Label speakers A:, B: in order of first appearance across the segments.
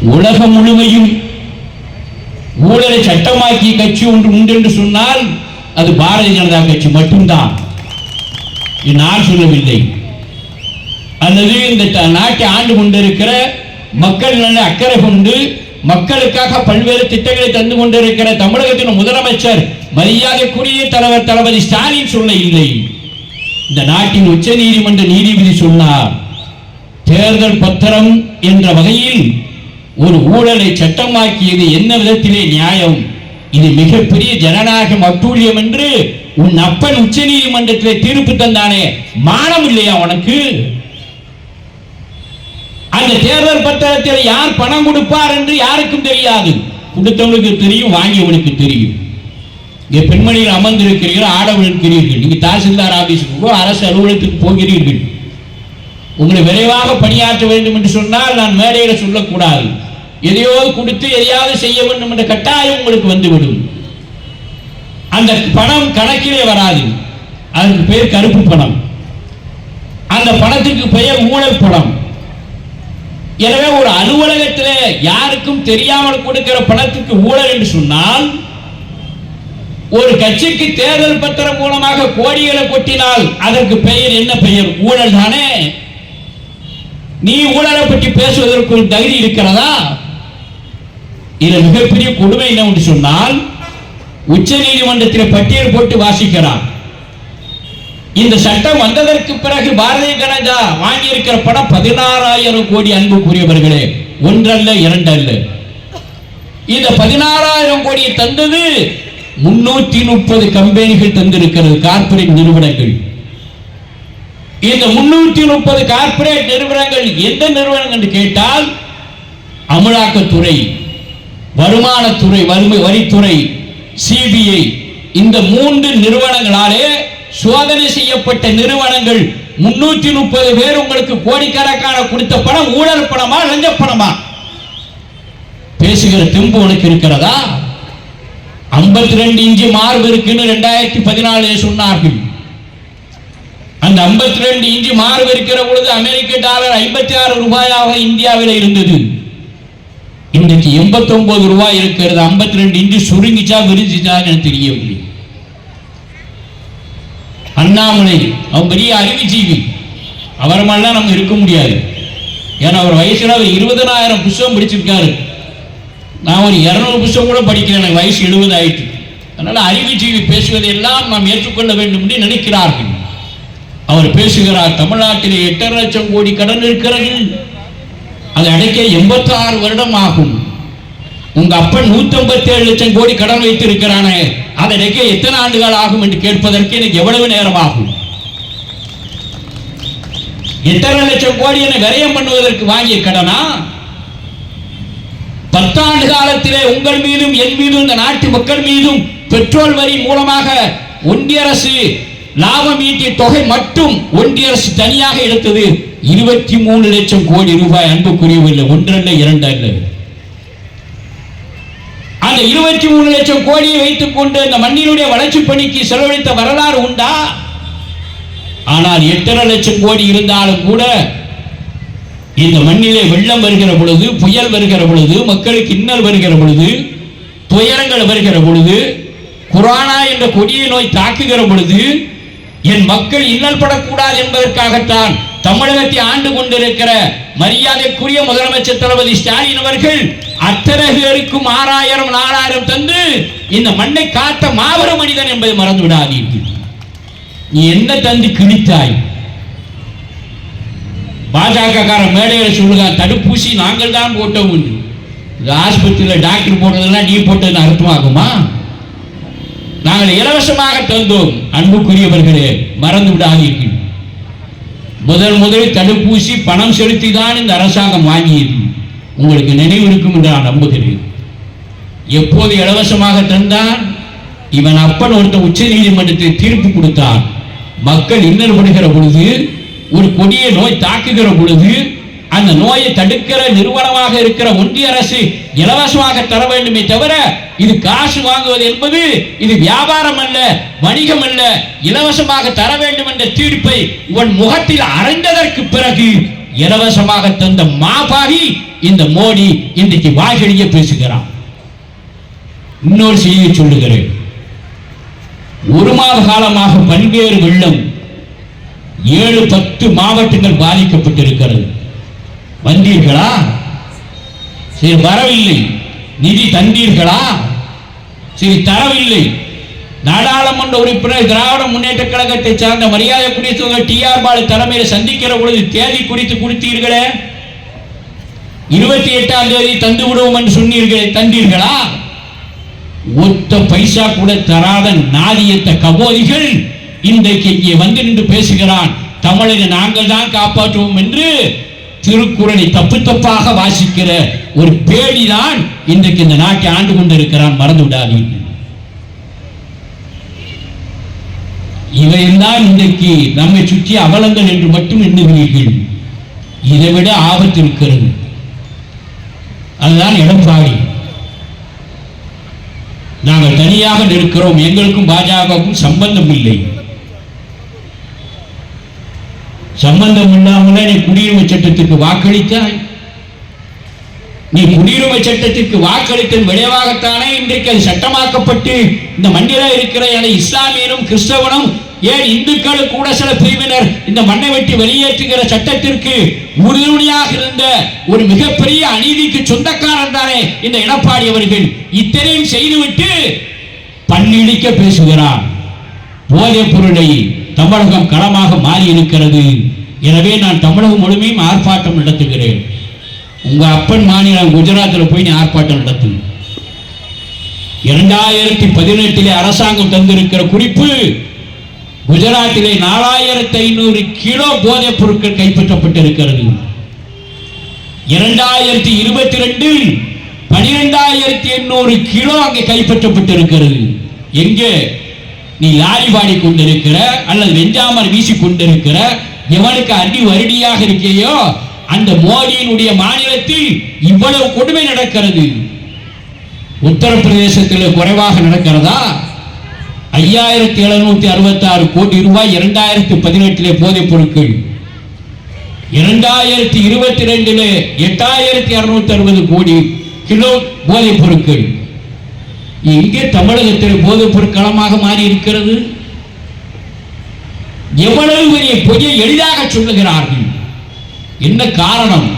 A: உலகம் முழுமையும் ஊழலை சட்டமாக்கிய கட்சி ஒன்று உண்டு என்று சொன்னால் அது பாரதிய ஜனதா கட்சி மட்டும்தான். நான் சொல்லவில்லை. அல்லது இந்த த- நாட்டை ஆண்டு கொண்டிருக்கிற மக்கள் நல்ல அக்கறை கொண்டு மக்களுக்காக பல்வேறு திட்டங்களை தந்து கொண்டிருக்கிற தமிழகத்தின் முதலமைச்சர் மரியாதைக்குரிய தலைவர் தளபதி ஸ்டாலின் சொல்ல இல்லை. இந்த நாட்டின் உச்ச நீதிமன்ற நீதிபதி சொன்னார் தேர்தல் பத்திரம் என்ற வகையில் ஒரு ஊழலை சட்டமாக்கியது என்ன விதத்திலே நியாயம்? இது மிகப்பெரிய ஜனநாயகம் அட்டூழியம் என்று உன் அப்பன் உச்ச நீதிமன்றத்திலே தீர்ப்பு தந்தானே. மானம் இல்லையா உனக்கு? அந்த தேர்தல் பத்திரத்தில் யார் பணம் கொடுப்பார் என்று யாருக்கும் தெரியாது. கொடுத்தவனுக்கு தெரியும் வாங்கியவனுக்கு தெரியும். இங்கே பெண்மணிகள் அமர்ந்திருக்கிறீர்கள் ஆடவர்களுக்கிறீர்கள் நீங்கள் தாசில்தார் ஆபீஸுக்கு அரசு அலுவலகத்துக்கு போகிறீர்கள். உங்களை விரைவாக பணியாற்ற வேண்டும் என்று சொன்னால் நான் மேடையில் சொல்லக்கூடாது. எதையோ கொடுத்து எதையாவது செய்ய வேண்டும் என்ற கட்டாயம் உங்களுக்கு வந்துவிடும். அந்த பணம் கணக்கிலே வராது. அதற்கு பெயர் கருப்பு பணம். அந்த பணத்துக்கு பெயர் ஊழல் பணம். எனவே ஒரு அலுவலகத்திலே யாருக்கும் தெரியாமல் கொடுக்கிற பணத்துக்கு ஊழல் என்று சொன்னால் ஒரு கட்சிக்கு தேர்தல் பத்திரம் மூலமாக கோடிகளை கொட்டினால் அதற்கு பெயர் என்ன பெயர்? ஊழல் தானே? நீ ஊழலை பற்றி பேசுவதற்கு ஒரு தகுதி இருக்கிறதா? இதுல மிகப்பெரிய கொடுமை என்னவென்று சொன்னால் உச்ச நீதிமன்றத்தில் பட்டியல் போட்டு வாசிக்கிறார். இந்த சட்டம் வந்ததற்கு பிறகு பாரதிய ஜனதா வாங்கியிருக்கிற பணம் பதினாறாயிரம் கோடி அன்புக்குரியவர்களே ஒன்றல்ல இரண்டு அல்ல இந்த பதினாறாயிரம் கோடியை தந்தது முன்னூத்தி முப்பது கம்பெனிகள் தந்திருக்கிறது கார்ப்பரேட் நிறுவனங்கள். இந்த முன்னூத்தி முப்பது கார்ப்பரேட் நிறுவனங்கள் எந்த நிறுவனம் என்று கேட்டால் அமலாக்கத்துறை. வருமானத்துறை வறுமை வரித்துறை சிபிஐ இந்த மூன்று நிறுவனங்களாலே சோதனை செய்யப்பட்ட நிறுவனங்கள் முன்னூத்தி முப்பது பேர் உங்களுக்கு கோடிக்கணக்கான கொடுத்த பணம் ஊழல் பணமா லஞ்ச பணமா? பேசுகிற தெம்பு உனக்கு இருக்கிறதா? 52 ரெண்டு இன்ச்சு மார்பு இருக்குன்னு ரெண்டாயிரத்தி பதினாலு சொன்னார்கள். அந்த 52 ரெண்டு இன்ச்சு மார்பு இருக்கிற பொழுது அமெரிக்க டாலர் ஐம்பத்தி ஆறு ரூபாயாக இந்தியாவில் இருந்தது. இன்றைக்கு 89 ரூபாய் இருக்கிறது 52 ரெண்டு இன்ச்சு சுருங்கிச்சா விரிஞ்சிச்சான்னு எனக்கு தெரியவில்லை. அண்ணாமலை அவன் பெரிய அறிவுஜீவி. அவர் மாதிரிலாம் நம்ம இருக்க முடியாது. ஏன்னா அவர் வயசுல அவர் இருபதனாயிரம் புஸ்தகம் படிச்சிருக்காரு. நான் ஒரு இரநூறு புஸ்தகம் கூட படிக்கிறேன் எனக்கு வயசு எழுபது ஆயிட்டு அதனால அறிவுஜீவி பேசுவதையெல்லாம் நாம் ஏற்றுக்கொள்ள வேண்டும் என்று நினைக்கிறார்கள். அவர் பேசுகிறார் தமிழ்நாட்டிலே எட்டரை லட்சம் கோடி கடன் இருக்கிறார்கள் அதை அடைக்க 86 வருடம் ஆகும். உங்க அப்பன் 157 ஏழு லட்சம் கோடி கடன் வைத்திருக்கிறானே அதை அடைக்க எத்தனை ஆண்டுகள் ஆகும் என்று கேட்பதற்கு எனக்கு எவ்வளவு நேரம் ஆகும் எத்தனை லட்சம் கோடி என விரயம் பண்ணுவதற்கு வாங்கிய கடனா? பத்தாண்டு காலத்திலே உங்கள் மீதும் என் மீதும் இந்த நாட்டு மக்கள் மீதும் பெட்ரோல் வரி மூலமாக ஒன்றிய அரசு லாபம் ஈட்டிய தொகை மட்டும் ஒன்றிய அரசு தனியாக எடுத்தது. இருபத்தி மூணு லட்சம் கோடி ரூபாய் அன்புக்குரியவில்லை ஒன்றல்ல இரண்டல்ல. அந்த இருபத்தி மூணு லட்சம் கோடியை வைத்துக் கொண்டு இந்த மண்ணினுடைய வளர்ச்சி பணிக்கு செலவழித்த வரலாறு உண்டா? ஆனால் எட்டரை லட்சம் கோடி இருந்தாலும் கூட இந்த மண்ணிலே வெள்ளம் வருகிற பொழுது புயல் வருகிற பொழுது மக்களுக்கு இன்னல் வருகிற பொழுது துயரங்கள் வருகிற பொழுது குரானா என்ற கொடிய நோய் தாக்குகிற பொழுது என் மக்கள் இன்னல் படக்கூடாது என்பதற்காகத்தான் தமிழகத்தை ஆண்டு கொண்டிருக்கிற மரியாதைக்குரிய முதலமைச்சர் தளபதி ஸ்டாலின் அவர்கள் அத்தனை பேருக்கும் ஆறாயிரம் நாலாயிரம் தந்து இந்த மண்ணை காத்த மாபெரும் மனிதன் என்பதை மறந்து விடாதீர்கள். நீ என்ன தந்து கிழித்தாய்? பாஜக மேடையில் சொல்லுங்க தடுப்பூசி நாங்கள் தான் போட்டோம் இந்த ஆஸ்பத்திரியில் டாக்டர் போட்டதெல்லாம் நீ போட்டதுன்னு அர்த்தமாகுமா? நாங்கள் இலவசமாக தந்தோம். அன்புக்குரியவர்களே மறந்து விடாதீர்கள். முதல் முதலில் தடுப்பூசி பணம் செலுத்தி தான் இந்த அரசாங்கம் வாங்கியது. உங்களுக்கு நினைவு இருக்கும் என்று நான் நம்புகிறேன். எப்போது இலவசமாக தந்தான் இவன் அப்பன் ஒருத்தன் உச்ச நீதிமன்றத்தில் தீர்ப்பு கொடுத்தான். மக்கள் இன்னல் பொழுது ஒரு கொடிய நோய் தாக்குகிற பொழுது அந்த நோயை தடுக்கிற நிறுவனமாக இருக்கிற ஒன்றிய அரசு இலவசமாக தர வேண்டுமே தவிர இது காசு வாங்குவது என்பது இது வியாபாரம் அல்ல வணிகம் அல்ல இலவசமாக தர வேண்டும் என்ற தீர்ப்பை உன் முகத்தில் அறைந்ததற்கு பிறகு இலவசமாக தந்த மாபாவி இந்த மோடி இன்றைக்கு வாய்கழிய பேசுகிறான். இன்னொரு செய்தியை சொல்லுகிறேன். ஒரு மாத காலமாக பல்வேறு வெள்ளம் ஏழு பத்து மாவட்டங்கள் பாதிக்கப்பட்டிருக்கிறது. வந்தீர்களா? சரி வரவில்லை. நிதி தந்தீர்களா? சரி தரவில்லை. நாடாளுமன்ற உறுப்பினர் திராவிட முன்னேற்ற கழகத்தை சார்ந்த மரியாதைக்குரிய சோதர் டி ஆர் பாலு தலைமையில் சந்திக்கிற பொழுது தேதி குறித்து கொடுத்தீர்களே? இருபத்தி எட்டாம் தேதி தந்து விடுவோம் என்று சொன்னீர்களே தந்தீர்களா? ஒத்த பைசா கூட தராத நாதியத்த கபோதிகள் இன்றைக்கு இங்கே வந்து நின்று பேசுகிறான். தமிழனை நாங்கள் தான் காப்பாற்றுவோம் என்று திருக்குறளை தப்பு தப்பாக வாசிக்கிற ஒரு பேடிதான் இன்றைக்கு இந்த நாட்டை ஆண்டு கொண்டிருக்கிறான். மறந்து விடாதீங்க. இவையெல்லாம் இன்றைக்கு நம்மை சுற்றி அவலங்கள் என்று மட்டும் எண்ணுகிறீர்கள். இதை விட ஆபத்து இருக்கிறது. அதுதான் எடப்பாடி. நாங்கள் தனியாக நிற்கிறோம். எங்களுக்கும் பாஜகவுக்கும் சம்பந்தம் இல்லை. சம்பந்தம் இல்லாமலே நீ குடியுரிமை சட்டத்துக்கு வாக்களித்தாய். நீ குடியுரிமை சட்டத்திற்கு வாக்களித்தன் விளைவாகத்தானே இன்றைக்கு அது சட்டமாக்கப்பட்டு இந்த மண்ணில இருக்கிற என இஸ்லாமியனும் கிறிஸ்தவனும் ஏன் இந்துக்களும் கூட சில பிரிவினர் இந்த மண்ணை வெட்டி வெளியேற்றுகிற சட்டத்திற்கு உறுதுணையாக இருந்த ஒரு மிகப்பெரிய அநீதிக்கு சொந்தக்காரன் தானே இந்த எடப்பாடி அவர்கள். இத்தனையும் செய்துவிட்டு பல்லிழிக்க பேசுகிறான். போதைப் பொருளை தமிழகம் களமாக மாறி இருக்கிறது. எனவே நான் தமிழகம் முழுமையும் ஆர்ப்பாட்டம் நடத்துகிறேன். உங்கள் அப்பன் மாநிலம் குஜராத்தில் போய் நீ ஆர்ப்பாட்டம் நடத்து இரண்டாயிரத்தி பதினெட்டிலே அரசாங்கம் தந்திருக்கிற குறிப்பு குஜராத்திலே நாலாயிரத்தி ஐநூறு கிலோ போதைப் பொருட்கள் கைப்பற்றப்பட்டிருக்கிறது. இரண்டாயிரத்தி இருபத்தி ரெண்டில் பனிரெண்டாயிரத்தி எண்ணூறு கிலோ அங்கே கைப்பற்றப்பட்டிருக்கிறது. எங்கே? நீ லாரி பாடி கொண்டிருக்கிற அல்லது வெஞ்சாமர் வீசி கொண்டிருக்கிற எவனுக்கு அடி வருடியாக இருக்கையோ அந்த மோடியினுடைய மாநிலத்தில் இவ்வளவு கொடுமை நடக்கிறது. உத்தரப்பிரதேசத்தில் குறைவாக நடக்கிறதா? ஐயாயிரத்தி எழுநூத்தி அறுபத்தி ஆறு கோடி ரூபாய் இரண்டாயிரத்தி பதினெட்டிலே போதைப் பொருட்கள் இரண்டாயிரத்தி இருபத்தி ரெண்டிலே எட்டாயிரத்தி அறுநூத்தி அறுபது கோடி கிலோ போதைப் பொருட்கள் இங்கே தமிழகத்தில் போதைப் பொருட்களமாக மாறி இருக்கிறது எவ்வளவு பெரிய பொய்யை எளிதாக சொல்லுகிறார்கள். என்ன காரணம்?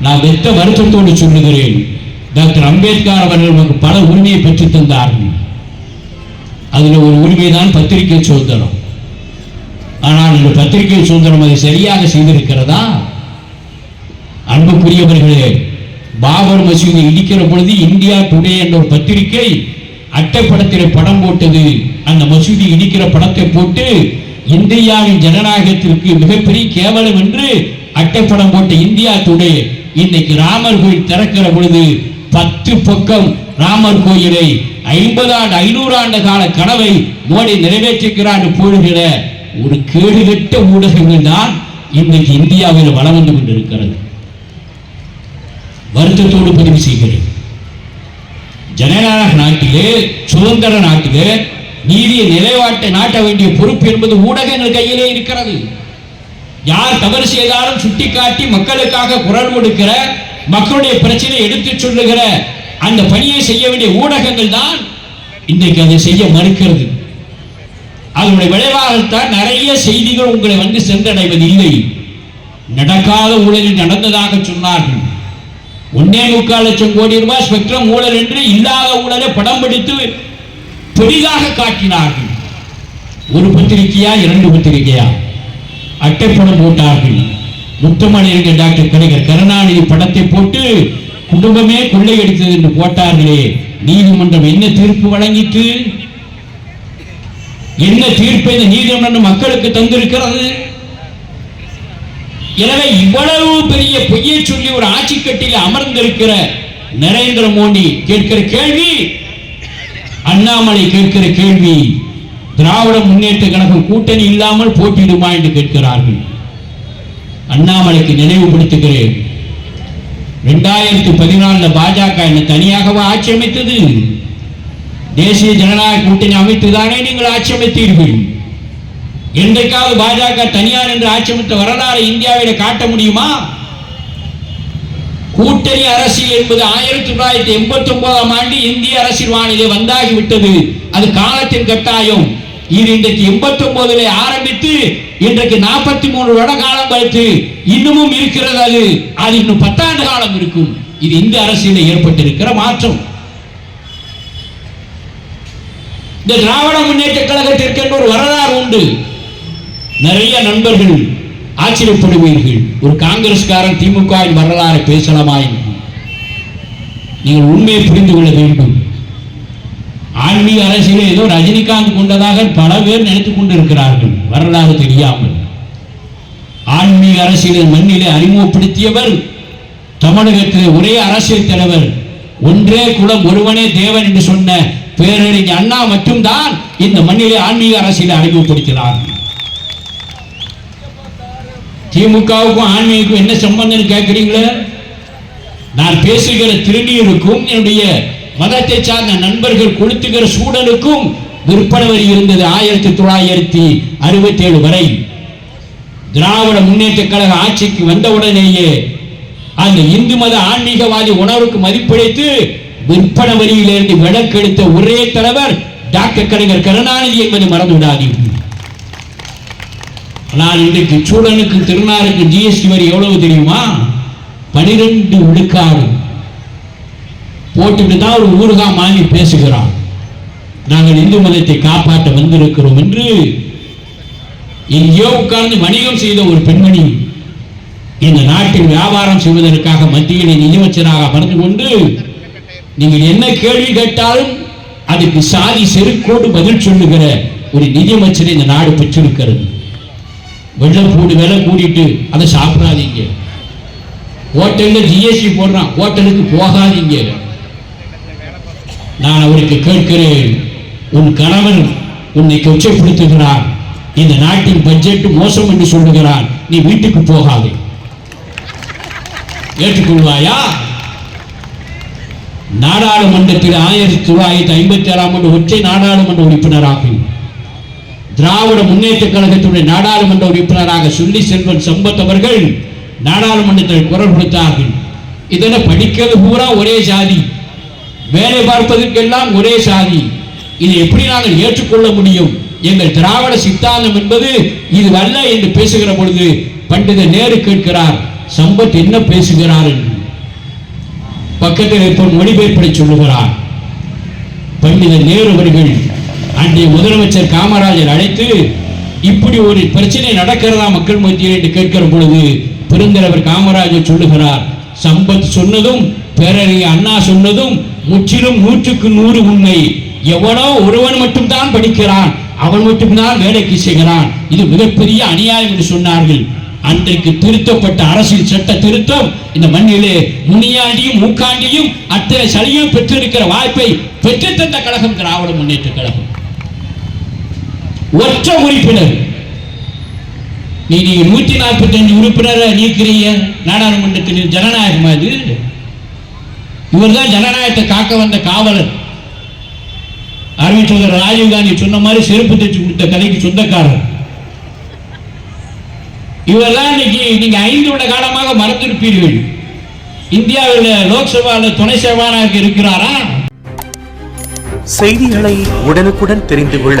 A: நான் வெத்த வருத்தத்தோடு சொல்லுகிறேன். டாக்டர் அம்பேத்கர் அவர்கள் நமக்கு பல உரிமையை பெற்றுத் தந்தார்கள். அதில் ஒரு உரிமை தான் பத்திரிகை சுதந்திரம். ஆனால் இந்த பத்திரிகை சுதந்திரம் அதை சரியாக செய்திருக்கிறதா? அன்புக்குரியவர்களே பாபர் மசூதி இடிக்கிற பொழுது இந்தியா டுடே என்ற ஒரு பத்திரிகை அட்டைப்படத்தில் படம் போட்டது. அந்த மசூதி இடிக்கிற படத்தை போட்டு இந்தியாவின் ஜனநாயகத்திற்கு மிகப்பெரிய கேவலம் என்று அட்டைப்படம் போட்ட இந்தியா டுடே இன்னைக்கு ராமர் கோயில் திறக்கிற பொழுது பத்து பக்கம் ராமர் கோயிலை ஐம்பது ஆண்டு ஐநூறு ஆண்டு கால கனவை மோடி நிறைவேற்றிக்கிறார் போடுகிற ஒரு கேடுகட்ட ஊடகங்கள் தான் இன்னைக்கு இந்தியாவில் வளம் வந்து கொண்டிருக்கிறது. வருத்தத்தோடு பதிவு செய்கிறேன். ஜனநாயக நாட்டிலே சுதந்திர நாட்டிலே நீதியை நிலைவாட்டை நாட்ட வேண்டிய பொறுப்பு என்பது ஊடகங்கள் கையிலே இருக்கிறது. யார் தவறு செய்தாலும் சுட்டிக்காட்டி மக்களுக்காக குரல் கொடுக்கிற மக்களுடைய பிரச்சனையை எடுத்துச் சொல்லுகிற அந்த பணியை செய்ய வேண்டிய ஊடகங்கள் தான் இன்றைக்கு அதை செய்ய மறுக்கிறது. அதனுடைய விளைவாகத்தான் நிறைய செய்திகள் உங்களை வந்து சென்றடைவதில்லை. நடக்காத ஊழலில் நடந்ததாக சொன்னார்கள். ஒன்னே முக்கால் லட்சம் கோடி ரூபாய் ஸ்பெக்ட்ரம் ஊழல் என்று இல்லாத ஊழலை படம் பிடித்து பெரிதாக காட்டினார்கள். ஒரு பத்திரிகையா இரண்டு பத்திரிகையா? அட்டைப்படம் போட்டார்கள். முத்தமணியர்கள் டாக்டர் கலைஞர் கருணாநிதி படத்தை போட்டு குடும்பமே கொள்ளையடித்தது என்று போட்டார்களே. நீதிமன்றம் என்ன தீர்ப்பு வழங்கிட்டு? என்ன தீர்ப்பை இந்த நீதிமன்றம் மக்களுக்கு தந்திருக்கிறது? எனவே இவ்வளவு பெரிய பொய்யை சொல்லி ஒரு ஆட்சி கட்டியில் அமர்ந்திருக்கிற நரேந்திர மோடி கேட்கிற கேள்வி அண்ணாமலை கேட்கிற கேள்வி திராவிட முன்னேற்ற கழகம் கூட்டணி இல்லாமல் போட்டியிடுமா என்று கேட்கிறார்கள். அண்ணாமலைக்கு நினைவுபடுத்துகிறேன். இரண்டாயிரத்தி பதினாலுல பாஜக என்ன தனியாகவா ஆட்சி அமைத்தது? தேசிய ஜனநாயக கூட்டணி அமைத்துதானே நீங்கள் ஆட்சி அமைத்தீர்கள்? என்றைக்காவது பாஜக தனியார் என்று ஆட்சியமைத்த வரலாறு இந்தியாவில காட்ட முடியுமா? கூட்டணி அரசியல் என்பது ஆயிரத்தி தொள்ளாயிரத்தி எண்பத்தி ஒன்பதாம் ஆண்டு இந்திய அரசியல் வானிலை வந்தாகிவிட்டது. அது காலத்தின் கட்டாயம். இது இன்றைக்கு எண்பத்தி ஒன்பதுல ஆரம்பித்து இன்றைக்கு நாற்பத்தி மூணு வருட காலம் கழித்து இன்னமும் இருக்கிறது அது. அது இன்னும் பத்தாண்டு காலம் இருக்கும். இது இந்திய அரசியலில் ஏற்பட்டிருக்கிற மாற்றம். இந்த திராவிட முன்னேற்ற கழகத்திற்கு ஒரு வரலாறு உண்டு. நிறைய நண்பர்கள் ஆச்சரியப்படுவீர்கள். ஒரு காங்கிரஸ்காரன் திமுக வரலாறு பேசலாமா நீங்கள் உண்மையை புரிந்து கொள்ள வேண்டும். ஆன்மீக அரசியல் ஏதோ ரஜினிகாந்த் கொண்டதாக பல பேர் நினைத்துக் கொண்டிருக்கிறார்கள். வரலாறு தெரியாமல். ஆன்மீக அரசியலை மண்ணிலே அறிமுகப்படுத்தியவர் தமிழகத்திலே ஒரே அரசியல் தலைவர் ஒன்றே குலம் ஒருவனே தேவன் என்று சொன்ன பேரறிஞர் அண்ணா மட்டும்தான் இந்த மண்ணிலே ஆன்மீக அரசியலை அறிமுகப்படுத்தினார். திமுகவுக்கும் ஆன்மீகக்கும் என்ன சம்பந்தம் கேட்கிறீங்களே நான் பேசுகிற திருநீருக்கும் என்னுடைய மதத்தை சார்ந்த நண்பர்கள் கொளுத்துகிற சூழலுக்கும் விற்பனை வரி இருந்தது ஆயிரத்தி தொள்ளாயிரத்தி அறுபத்தி ஏழு வரை. திராவிட முன்னேற்ற கழக ஆட்சிக்கு வந்தவுடனேயே அந்த இந்து மத ஆன்மீகவாதி உணர்வுக்கு மதிப்பளித்து விற்பனை வரியிலிருந்து விளக்கெடுத்த ஒரே தலைவர் டாக்டர் கலைஞர் கருணாநிதி என்பதை மறந்துவிடாதீர்கள். ஆனால் இன்றைக்கு சூழனுக்கு திருநாளுக்கு ஜிஎஸ்டி வரி எவ்வளவு தெரியுமா? பனிரெண்டு விழுக்காடு. போட்டுட்டு தான் ஒரு ஊருகா வாங்கி பேசுகிறான். நாங்கள் இந்து மதத்தை காப்பாற்ற வந்திருக்கிறோம் என்று எங்கேயோ உட்கார்ந்து வணிகம் செய்த ஒரு பெண்மணி இந்த நாட்டில் வியாபாரம் செய்வதற்காக மத்தியில் நிதியமைச்சராக அமர்ந்து கொண்டு நீங்கள் என்ன கேள்வி கேட்டாலும் அதுக்கு சாதி செருக்கோடு பதில் சொல்லுகிற ஒரு நிதியமைச்சரை இந்த நாடு பெற்றிருக்கிறது. வெள்ளம் கூடு விலை கூட்டிட்டு அதை சாப்பிடாதீங்க. ஹோட்டலில் ஜிஎஸ்டி போடுறான். ஹோட்டலுக்கு போகாதீங்க. நான் அவருக்கு கேட்கிறேன். உன் கணவன் உன்னை கொச்சைப்படுத்துகிறார். இந்த நாட்டின் பட்ஜெட் மோசம் என்று சொல்லுகிறார். நீ வீட்டுக்கு போகாதே. ஏற்றுக்கொள்வாயா? நாடாளுமன்றத்தில் ஆயிரத்தி தொள்ளாயிரத்தி ஐம்பத்தி ஏழாம் ஆண்டு ஒற்றை நாடாளுமன்ற உறுப்பினராகும் திராவிட முன்னேற்ற கழகத்துடைய நாடாளுமன்ற உறுப்பினராக சொல்லி செல்வன் சம்பத் அவர்கள் நாடாளுமன்றத்தில் குரல் கொடுத்தார்கள். இதனை படிக்கிறது பூரா ஒரே சாதி. வேலை பார்ப்பதற்கெல்லாம் ஒரே சாதி. இதை எப்படி நாங்கள் ஏற்றுக்கொள்ள முடியும்? எங்கள் திராவிட சித்தாந்தம் என்பது இது அல்ல என்று பேசுகிற பொழுது பண்டித நேரு கேட்கிறார் சம்பத் என்ன பேசுகிறார்? என்று. பக்கத்தில் இப்போ மொழிபெயர்ப்படை சொல்லுகிறார். பண்டித நேரு அவர்கள் அன்றைய முதலமைச்சர் காமராஜர் அழைத்து இப்படி ஒரு பிரச்சனை நடக்கிறதா மக்கள் மத்தியில்? என்று கேட்கிற பொழுது பெருந்தலைவர் காமராஜர் சொல்லுகிறார் சம்பத் சொன்னதும் பேரறிஞர் அண்ணா சொன்னதும் முற்றிலும் நூற்றுக்கு நூறு உண்மை. எவனோ ஒருவன் மட்டும்தான் படிக்கிறான். அவன் மட்டும்தான் வேலைக்கு செய்கிறான். இது மிகப்பெரிய அநியாயம் என்று சொன்னார்கள். அன்றைக்கு திருத்தப்பட்ட அரசியல் சட்ட திருத்தம் இந்த மண்ணிலே முனியாண்டியும் மூக்காண்டியும் அத்தனை சளியும் பெற்றிருக்கிற வாய்ப்பை பெற்றுத்தந்த கழகம் திராவிட முன்னேற்ற கழகம். ஒற்ற உறுப்பினர். நீ நீங்க நூத்தி நாற்பத்தி அஞ்சு உறுப்பினரை நீக்கிறீங்க நாடாளுமன்றத்தில் ஜனநாயகமா இது இவர்தான் ஜனநாயகத்தை காக்க வந்த காவலர். அருமை சோதரர் ராஜீவ்காந்தி சொன்ன மாதிரி செருப்பு தைச்சு கொடுத்த கதைக்கு சொந்தக்காரர். இவரெல்லாம் இன்னைக்கு நீங்க ஐந்து விட காலமாக மறந்திருப்பீர்கள். இந்தியாவில் லோக்சபாவில் துணை சேவானாக இருக்கிறாரா?
B: செய்திகளை உடனுக்குடன் தெரிந்து கொள்ள